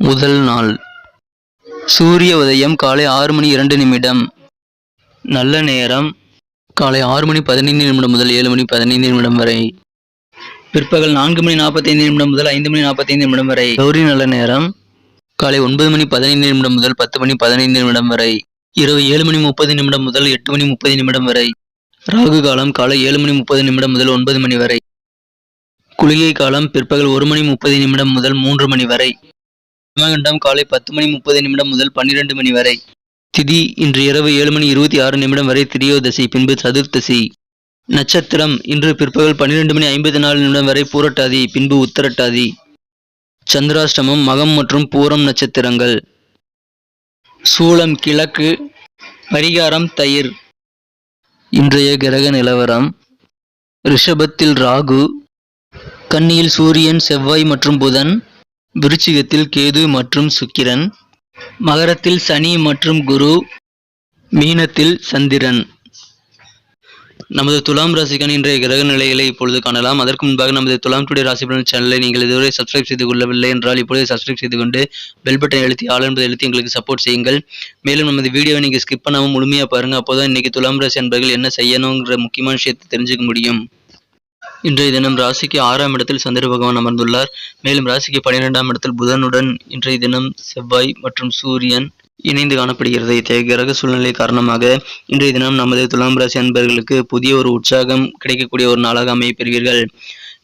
முதல் நாள். சூரிய உதயம் காலை ஆறு மணி இரண்டு நிமிடம். நல்ல நேரம் காலை ஆறு மணி பதினைந்து நிமிடம் முதல் ஏழு மணி பதினைந்து நிமிடம் வரை. பிற்பகல் நான்கு மணி நாற்பத்தைந்து நிமிடம் முதல் ஐந்து மணி நாற்பத்தைந்து நிமிடம் வரை. கௌரி நல்ல நேரம் காலை ஒன்பது மணி பதினைந்து நிமிடம் முதல் பத்து மணி பதினைந்து நிமிடம் வரை. இரவு ஏழு மணி முப்பது நிமிடம் முதல் எட்டு மணி முப்பது நிமிடம் வரை. ராகு காலம் காலை ஏழு மணி முப்பது நிமிடம் முதல் ஒன்பது மணி வரை. குளிகை காலம் பிற்பகல் ஒரு மணி முப்பது நிமிடம் முதல் மூன்று மணி வரை. யமகண்டம் காலை பத்து மணி முப்பது நிமிடம் முதல் பன்னிரண்டு மணி வரை. திதி இன்று இரவு ஏழு மணி இருபத்தி ஆறு நிமிடம் வரை திரியோதசி பின்பு சதுர்த்தசி. நட்சத்திரம் இன்று பிற்பகல் பன்னிரண்டு மணி ஐம்பத்தி நாலு நிமிடம் வரை பூரட்டாதி பின்பு உத்தரட்டாதி. சந்திராஷ்டமம் மகம் மற்றும் பூரம் நட்சத்திரங்கள். சூலம் கிழக்கு பரிகாரம் தயிர். இன்றைய கிரக நிலவரம் ரிஷபத்தில் ராகு கன்னியில் சூரியன் செவ்வாய் மற்றும் புதன். விருச்சிகத்தில் கேது மற்றும் சுக்கிரன் மகரத்தில் சனி மற்றும் குரு மீனத்தில் சந்திரன். நமது துலாம் ராசிக்கான இன்றைய கிரக நிலைகளை இப்பொழுது காணலாம். அதற்கு முன்பாக நமது துலாம் டுடே ராசி பலன் சேனலை நீங்கள் இதுவரை சப்ஸ்கிரைப் செய்து கொள்ளவில்லை என்றால் இப்பொழுது சப்ஸ்கிரைப் செய்து கொண்டு பெல் பட்டன் எழுத்தி ஆள் என்பதை எழுத்தி எங்களுக்கு சப்போர்ட் செய்யுங்கள். மேலும் நமது வீடியோவை நீங்கள் ஸ்கிப் பண்ணாமல் முழுமையாக பாருங்கள் அப்போதான் இன்னைக்கு துலாம் ராசி என்பர்கள் என்ன செய்யணுங்கிற முக்கியமான விஷயத்தை தெரிஞ்சுக்க முடியும். இன்றைய தினம் ராசிக்கு ஆறாம் இடத்தில் சந்திர பகவான் அமர்ந்துள்ளார். மேலும் ராசிக்கு பனிரெண்டாம் இடத்தில் புதனுடன் இன்றைய தினம் செவ்வாய் மற்றும் சூரியன் இணைந்து காணப்படுகிறது. இத்தகைய கிரக சூழ்நிலை காரணமாக இன்றைய தினம் நமது துலாம் ராசி அன்பர்களுக்கு புதிய ஒரு உற்சாகம் கிடைக்கக்கூடிய ஒரு நாளாக அமைய பெறுவீர்கள்.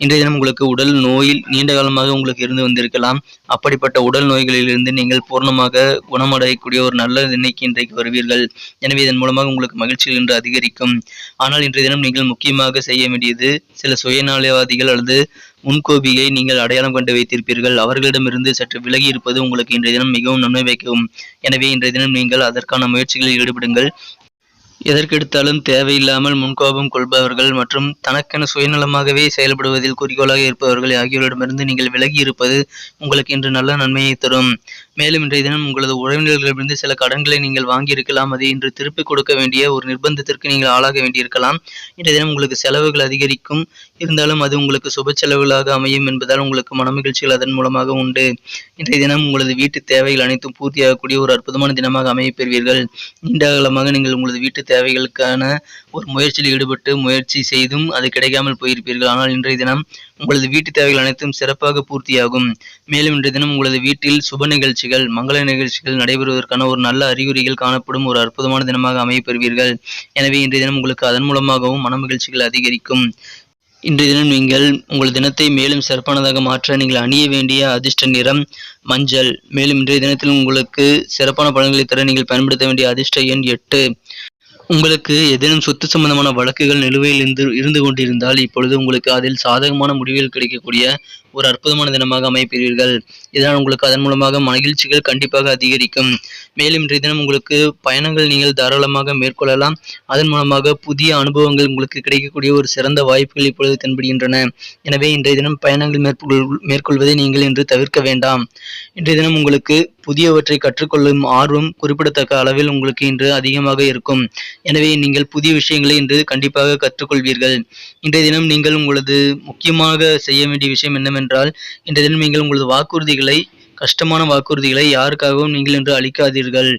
இன்றைய தினம் உங்களுக்கு உடல் நோயில் நீண்ட காலமாக உங்களுக்கு இருந்து வந்திருக்கலாம். அப்படிப்பட்ட உடல் நோய்களிலிருந்து நீங்கள் பூர்ணமாக குணமடையக்கூடிய ஒரு நல்ல நிலைக்கு இன்றைக்கு வருவீர்கள். எனவே இதன் மூலமாக உங்களுக்கு மகிழ்ச்சிகள் இன்று அதிகரிக்கும். ஆனால் இன்றைய தினம் நீங்கள் முக்கியமாக செய்ய வேண்டியது சில சுயநலவாதிகள் அல்லது முன்கோபியை நீங்கள் அடையாளம் கண்டு வைத்திருப்பீர்கள். அவர்களிடமிருந்து சற்று விலகி இருப்பது உங்களுக்கு இன்றைய தினம் மிகவும் நன்மை வைக்கும். எனவே இன்றைய தினம் நீங்கள் அதற்கான முயற்சிகளில் ஈடுபடுங்கள். எதற்கெடுத்தாலும் தேவையில்லாமல் முன்கோபம் கொள்பவர்கள் மற்றும் தனக்கென சுயநலமாகவே செயல்படுவதில் குறிக்கோளாக இருப்பவர்கள் ஆகியோரிடமிருந்து நீங்கள் விலகி இருப்பது உங்களுக்கு இன்று நல்ல நன்மையை தரும். மேலும் இன்றைய தினம் உங்களது உறவினர்களிடமிருந்து சில கடன்களை நீங்கள் வாங்கியிருக்கலாம். அதை இன்று திருப்பிக் கொடுக்க வேண்டிய ஒரு நிர்பந்தத்திற்கு நீங்கள் ஆளாக வேண்டியிருக்கலாம். இன்றைய தினம் உங்களுக்கு செலவுகள் அதிகரிக்கும். இருந்தாலும் அது உங்களுக்கு சுப செலவுகளாக அமையும் என்பதால் உங்களுக்கு மனமகிழ்ச்சிகள் அதன் மூலமாக உண்டு. இன்றைய தினம் உங்களது வீட்டு தேவைகள் அனைத்தும் பூர்த்தியாகக்கூடிய ஒரு அற்புதமான தினமாக அமையப்பெறுவீர்கள் நீண்ட காலமாக நீங்கள் உங்களது வீட்டு தேவைகளுக்கான ஒரு முயற்சியில் ஈடுபட்டு முயற்சி செய்தும் அது கிடைக்காமல் போயிருப்பீர்கள். ஆனால் இன்றைய தினம் உங்களது வீட்டு தேவைகள் அனைத்தும் சிறப்பாக பூர்த்தியாகும். மேலும் இன்றைய தினம் உங்களது வீட்டில் சுப நிகழ்ச்சிகள் மங்கள நிகழ்ச்சிகள் நடைபெறுவதற்கான ஒரு நல்ல அறிகுறிகள் காணப்படும் ஒரு அற்புதமான தினமாக அமையப்பெறுவீர்கள். எனவே இன்றைய தினம் உங்களுக்கு அதன் மூலமாகவும் மன மகிழ்ச்சிகள் அதிகரிக்கும். இன்றைய தினம் நீங்கள் உங்கள் தினத்தை மேலும் சிறப்பானதாக மாற்ற நீங்கள் அணிய வேண்டிய அதிர்ஷ்ட நிறம் மஞ்சள். மேலும் இன்றைய தினத்தில் உங்களுக்கு சிறப்பான பலன்களை தர நீங்கள் பயன்படுத்த வேண்டிய அதிர்ஷ்ட எண் எட்டு. உங்களுக்கு ஏதேனும் சொத்து சம்பந்தமான வழக்குகள் நிலுவையில் இருந்து இருந்து கொண்டிருந்தால் இப்பொழுது உங்களுக்கு அதில் சாதகமான முடிவுகள் கிடைக்கக்கூடிய ஒரு அற்புதமான தினமாக அமைப்பீர்கள். இதனால் உங்களுக்கு அதன் மூலமாக மகிழ்ச்சிகள் கண்டிப்பாக அதிகரிக்கும். மேலும் இன்றைய தினம் உங்களுக்கு பயணங்கள் நீங்கள் தாராளமாக மேற்கொள்ளலாம். அதன் மூலமாக புதிய அனுபவங்கள் உங்களுக்கு கிடைக்கக்கூடிய ஒரு சிறந்த வாய்ப்புகள் இப்பொழுது தென்படுகின்றன. எனவே இன்றைய தினம் பயணங்கள் மேற்கொள் மேற்கொள்வதை நீங்கள் இன்று தவிர்க்க வேண்டாம். இன்றைய தினம் உங்களுக்கு புதியவற்றை கற்றுக்கொள்ளும் ஆர்வம் குறிப்பிடத்தக்க அளவில் உங்களுக்கு இன்று அதிகமாக இருக்கும். எனவே நீங்கள் புதிய விஷயங்களை இன்று கண்டிப்பாக கற்றுக்கொள்வீர்கள். இன்றைய தினம் நீங்கள் உங்களது முக்கியமாக செய்ய வேண்டிய விஷயம் என்னவென்றால் இன்றைய தினம் நீங்கள் உங்களது வாக்குறுதிகளை கஷ்டமான வாக்குறுதிகளை யாருக்காகவும் நீங்கள் இன்று அளிக்காதீர்கள்.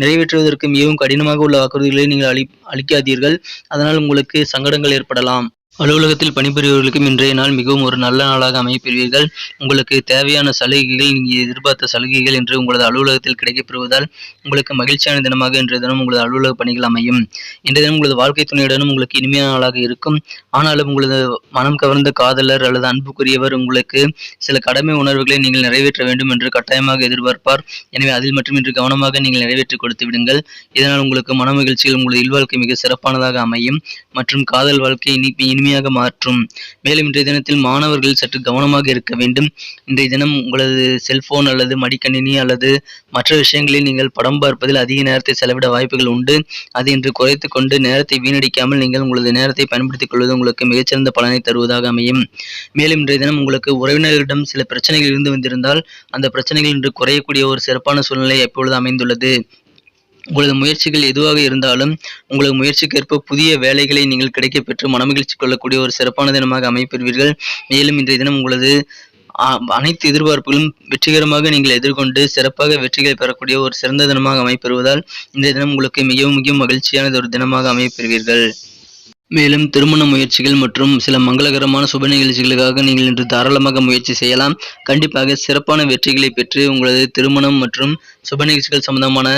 நிறைவேற்றுவதற்கு மிகவும் கடினமாக உள்ள வாக்குறுதிகளை நீங்கள் அளி அளிக்காதீர்கள். அதனால் உங்களுக்கு சங்கடங்கள் ஏற்படலாம். அலுவலகத்தில் பணிபுரிபவர்களுக்கும் இன்றைய நாள் மிகவும் ஒரு நல்ல நாளாக அமைப்பெறுவீர்கள் உங்களுக்கு தேவையான சலுகைகள் நீங்கள் எதிர்பார்த்த சலுகைகள் என்று உங்களது அலுவலகத்தில் கிடைக்கப்பெறுவதால் உங்களுக்கு மகிழ்ச்சியான தினமாக இன்றைய தினம் உங்களது அலுவலக பணிகள் அமையும். இன்றைய தினம் உங்களது வாழ்க்கை துணையுடனும் உங்களுக்கு இனிமையான நாளாக இருக்கும். ஆனாலும் உங்களது மனம் கவர்ந்த காதலர் அல்லது அன்புக்குரியவர் உங்களுக்கு சில கடமை உணர்வுகளை நீங்கள் நிறைவேற்ற வேண்டும் என்று கட்டாயமாக எதிர்பார்ப்பார். எனவே அதில் மட்டும் இன்று கவனமாக நீங்கள் நிறைவேற்றி கொடுத்து விடுங்கள். இதனால் உங்களுக்கு மன மகிழ்ச்சியில் உங்களது இல்வாழ்க்கை மிக சிறப்பானதாக அமையும். மற்றும் காதல் வாழ்க்கை இனி இனிமையாக மாற்றும். மேலும் இன்றைய தினத்தில் மாணவர்கள் சற்று கவனமாக இருக்க வேண்டும். இன்றைய தினம் உங்களது செல்போன் அல்லது மடிக்கணினி அல்லது மற்ற விஷயங்களில் நீங்கள் படம் பார்ப்பதில் அதிக நேரத்தை செலவிட வாய்ப்புகள் உண்டு. அது இன்று குறைத்து கொண்டு நேரத்தை வீணடிக்காமல் நீங்கள் உங்களது நேரத்தை பயன்படுத்திக் கொள்வது உங்களுக்கு மிகச்சிறந்த பலனை தருவதாக அமையும். மேலும் இன்றைய தினம் உங்களுக்கு உறவினர்களிடம் சில பிரச்சனைகள் இருந்து வந்திருந்தால் அந்த பிரச்சனைகள் இன்று குறையக்கூடிய ஒரு சிறப்பான சூழ்நிலை எப்பொழுது அமைந்துள்ளது? உங்களது முயற்சிகள் எதுவாக இருந்தாலும் உங்களது முயற்சிக்கேற்ப புதிய வேலைகளை நீங்கள் கிடைக்கப்பெற்று மனமகிழ்ச்சி கொள்ளக்கூடிய ஒரு சிறப்பான தினமாக அமைப்பெறுவீர்கள் மேலும் இன்றைய தினம் உங்களது அனைத்து எதிர்பார்ப்புகளும் வெற்றிகரமாக நீங்கள் எதிர்கொண்டு சிறப்பாக வெற்றிகளை பெறக்கூடிய ஒரு சிறந்த தினமாக அமைப்பெறுவதால் இன்றைய தினம் உங்களுக்கு மிகவும் மிகவும் மகிழ்ச்சியானது ஒரு தினமாக அமைப்பெறுவீர்கள். மேலும் திருமண முயற்சிகள் மற்றும் சில மங்களகரமான சுப நிகழ்ச்சிகளுக்காக நீங்கள் இன்று தாராளமாக முயற்சி செய்யலாம். கண்டிப்பாக சிறப்பான வெற்றிகளை பெற்று உங்களது திருமணம் மற்றும் சுப நிகழ்ச்சிகள் சம்பந்தமான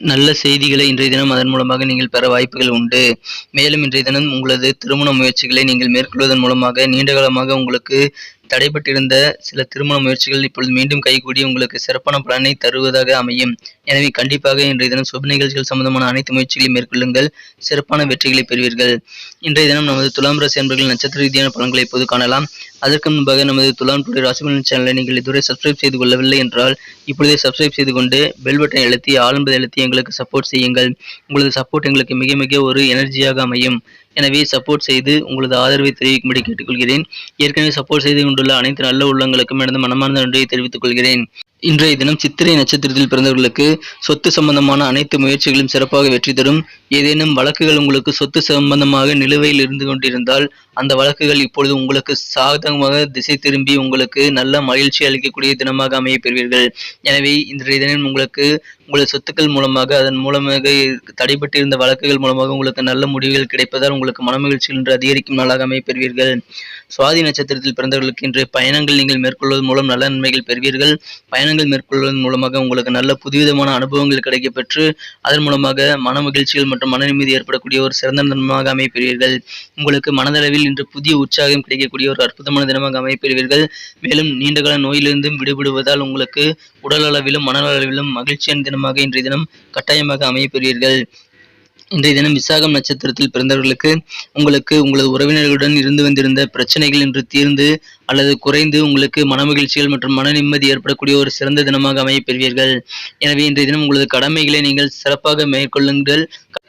நல்ல செய்திகளை இன்றைய தினம் அதன் மூலமாக நீங்கள் பெற வாய்ப்புகள் உண்டு. மேலும் இன்றைய தினம் உங்களது திருமண முயற்சிகளை நீங்கள் மேற்கொள்வதன் மூலமாக நீண்ட காலமாக உங்களுக்கு தடைபட்டிருந்த சில திருமண முயற்சிகள் இப்பொழுது மீண்டும் கைகூடி உங்களுக்கு சிறப்பான பலனை தருவதாக அமையும். எனவே கண்டிப்பாக இன்றைய தினம் சுப நிகழ்ச்சிகள் சம்பந்தமான அனைத்து முயற்சிகளையும் மேற்கொள்ளுங்கள். சிறப்பான வெற்றிகளை பெறுவீர்கள். இன்றைய தினம் நமது துலாம் ராசி அன்பர்கள் நட்சத்திர ரீதியான பலன்களை இப்போது காணலாம். அதற்கு முன்பாக நமது துலாம் டுடே ராசிபலன் சேனலை நீங்கள் இதுவரை சப்ஸ்கிரைப் செய்து கொள்ளவில்லை என்றால் இப்பொழுதே சப்ஸ்கிரைப் செய்து கொண்டு பெல் பட்டனை அழுத்தி ஆல் அழுத்தி எங்களுக்கு சப்போர்ட் செய்யுங்கள். உங்களது சப்போர்ட் எங்களுக்கு மிக மிக ஒரு எனர்ஜியாக அமையும். எனவே சப்போர்ட் செய்து உங்களது ஆதரவை தெரிவிக்கும்படி கேட்டுக்கொள்கிறேன். ஏற்கனவே சப்போர்ட் செய்து கொண்டுள்ள அனைத்து நல்ல உள்ளங்களுக்கும் எனது மனமார்ந்த நன்றியை தெரிவித்துக் கொள்கிறேன். இன்றைய தினம் சித்திரை நட்சத்திரத்தில் பிறந்தவர்களுக்கு சொத்து சம்பந்தமான அனைத்து முயற்சிகளும் சிறப்பாக வெற்றி தரும். ஏதேனும் வழக்குகள் உங்களுக்கு சொத்து சம்பந்தமாக நிலுவையில் இருந்து கொண்டிருந்தால் அந்த வழக்குகள் இப்பொழுது உங்களுக்கு சாதகமாக திசை திரும்பி உங்களுக்கு நல்ல மகிழ்ச்சி அளிக்கக்கூடிய தினமாக அமைய பெறுவீர்கள். எனவே இன்றைய தினம் உங்களுக்கு உங்களது சொத்துக்கள் மூலமாக அதன் மூலமாக தடைபட்டிருந்த வழக்குகள் மூலமாக உங்களுக்கு நல்ல முடிவுகள் கிடைப்பதால் உங்களுக்கு மனமகிழ்ச்சி என்று அதிகரிக்கும் நாளாக அமைய பெறுவீர்கள். சுவாதி நட்சத்திரத்தில் பிறந்தவர்களுக்கு இன்று பயணங்கள் நீங்கள் மேற்கொள்வதன் மூலம் நல்ல நன்மைகள் பெறுவீர்கள். பயணங்கள் மேற்கொள்வதன் மூலமாக உங்களுக்கு நல்ல புதுவிதமான அனுபவங்கள் கிடைக்கப்பெற்று அதன் மூலமாக மன மகிழ்ச்சிகள் மற்றும் மன நிம்மதி ஏற்படக்கூடிய ஒரு சிறந்த தினமாக அமைப்பெறுவீர்கள். உங்களுக்கு மனதளவில் இன்று புதிய உற்சாகம் கிடைக்கக்கூடிய ஒரு அற்புதமான தினமாக அமைப்பெறுவீர்கள். மேலும் நீண்டகால நோயிலிருந்தும் விடுபடுவதால் உங்களுக்கு உடல் அளவிலும் மனதளவிலும் மகிழ்ச்சியான தினமாக இன்றைய தினம் கட்டாயமாக அமையப்பெறுவீர்கள். இன்றைய தினம் விசாகம் நட்சத்திரத்தில் பிறந்தவர்களுக்கு உங்களுக்கு உங்களது உறவினர்களுடன் இருந்து வந்திருந்த பிரச்சனைகள் இன்று தீர்ந்து அல்லது குறைந்து உங்களுக்கு மனமகிழ்ச்சிகள் மற்றும் மன நிம்மதி ஏற்படக்கூடிய ஒரு சிறந்த தினமாக அமையப்பெறுவீர்கள் எனவே இன்றைய தினம் உங்களது கடமைகளை நீங்கள் சிறப்பாக மேற்கொள்ளுங்கள்.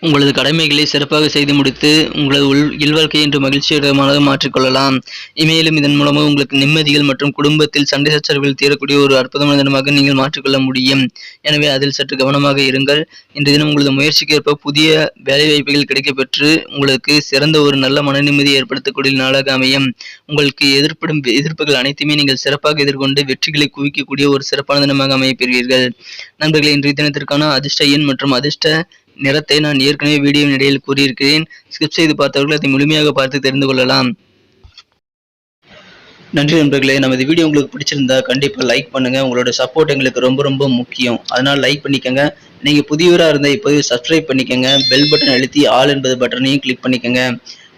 உங்களது கடமைகளை சிறப்பாக செய்து முடித்து உங்களது உள் இல்வாழ்க்கை என்று மகிழ்ச்சிகரமாக மாற்றிக்கொள்ளலாம். இமேலும் இதன் மூலமாக உங்களுக்கு நிம்மதிகள் மற்றும் குடும்பத்தில் சண்டை சச்சரவுகள் தீரக்கூடிய ஒரு அற்புதமான தினமாக நீங்கள் மாற்றிக்கொள்ள முடியும். எனவே அதில் சற்று கவனமாக இருங்கள். இன்றைய தினம் உங்களது முயற்சிக்கு ஏற்ப புதிய வேலைவாய்ப்புகள் கிடைக்கப்பெற்று உங்களுக்கு சிறந்த ஒரு நல்ல மன நிம்மதியை ஏற்படுத்தக்கூடிய நாளாக அமையும். உங்களுக்கு எதிர்ப்படும் எதிர்ப்புகள் அனைத்துமே நீங்கள் சிறப்பாக எதிர்கொண்டு வெற்றிகளை குவிக்கக்கூடிய ஒரு சிறப்பான தினமாக அமையப்பெறுவீர்கள். நண்பர்களே இன்றைய தினத்திற்கான அதிர்ஷ்ட எண் மற்றும் அதிர்ஷ்ட நிறத்தை நான் ஏற்கனவே வீடியோவின் இடையில் கூறியிருக்கிறேன். ஸ்கிப் செய்து பார்த்தவர்கள் அதை முழுமையாக பார்த்து தெரிந்து கொள்ளலாம். நன்றி நண்பர்களே நமது வீடியோ உங்களுக்கு பிடிச்சிருந்தா கண்டிப்பாக லைக் பண்ணுங்க. உங்களோட சப்போர்ட் எங்களுக்கு ரொம்ப ரொம்ப முக்கியம். அதனால் லைக் பண்ணிக்கோங்க. நீங்கள் புதியவராக இருந்தால் இப்போது சப்ஸ்கிரைப் பண்ணிக்கோங்க. பெல் பட்டன் அழுத்தி ஆல் என்பது பட்டனையும் கிளிக் பண்ணிக்கோங்க.